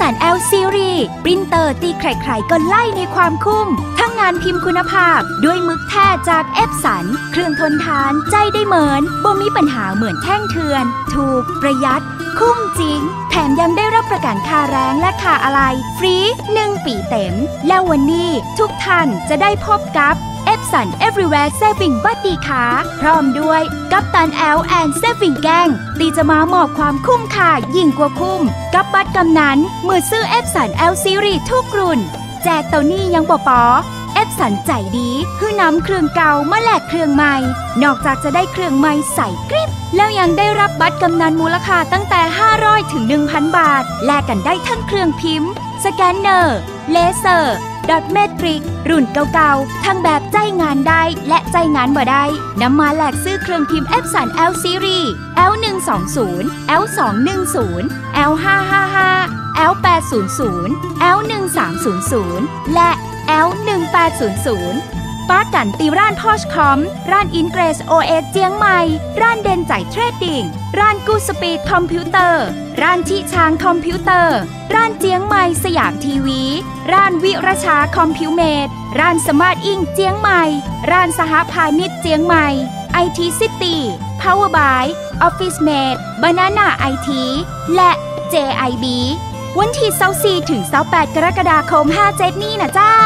สัน L Series ปรินเตอร์ตีใครๆก็ไล่ในความคุ้ม ทั้งงานพิมพ์คุณภาพ ด้วยมึกแท้จากเอฟสัน เครื่องทนทานใจได้เหมือนบ่มีปัญหาเหมือนแท่งเถื่อน ถูกประหยัด คุ้มจริง แถมยังได้รับประกันค่าแรงและค่าอะไร ฟรี 1 ปีเต็ม แล้ววันนี้ทุกท่านจะได้พบกับ เอฟสัน Everywhere Saving Buddy ขาพร้อมด้วย กัปตัน L and Saving Gang ตีจะมามอบความคุ้มค่ายิ่งกว่าคุ้ม กับบัตรกำนันมือซื้อเอฟสัน L Series ทุกรุ่น แจกเต่านี้ยังปอปอเอฟสันใจดีคือนำเครื่องเก่ามาแลกเครื่องใหม่ นอกจากจะได้เครื่องใหม่ใส่กริปแล้วยังได้รับบัตรกำนันมูลค่าตั้งแต่ 500ถึง1,000 บาท แลกกันได้ทั้งเครื่องพิมพ์ สแกนเนอร์ เลเซอร์ ดอทเมทริก รุ่นเก่าๆ ทั้งแบบใจงานได้และใจงานบ่ได้ นำมาแหลกซื้อเครื่องพิมพ์ e p s o n L Series L120 L210 L555 L800 L1300 และ L1800 ป้ากันตีร้านพอชคอม ร้านอินเกรสโอเอเจียงใหม่ ร้านเดนใจเทรดดิ้ง ร้านกูสปีดคอมพิวเตอร์ ร้านชิชางคอมพิวเตอร์ ร้านเจียงใหม่สยามทีวี ร้านวิรชาคอมพิวเมดร้านสมาร์ทอิงเจียงใหม่ ร้านสหพาณิชย์เจียงใหม่ไอทีซิตี้ Power by Office Mate Banana IT และ JIB วันที่24ถึง28กรกฎาคม 57 นี้นะเจ้า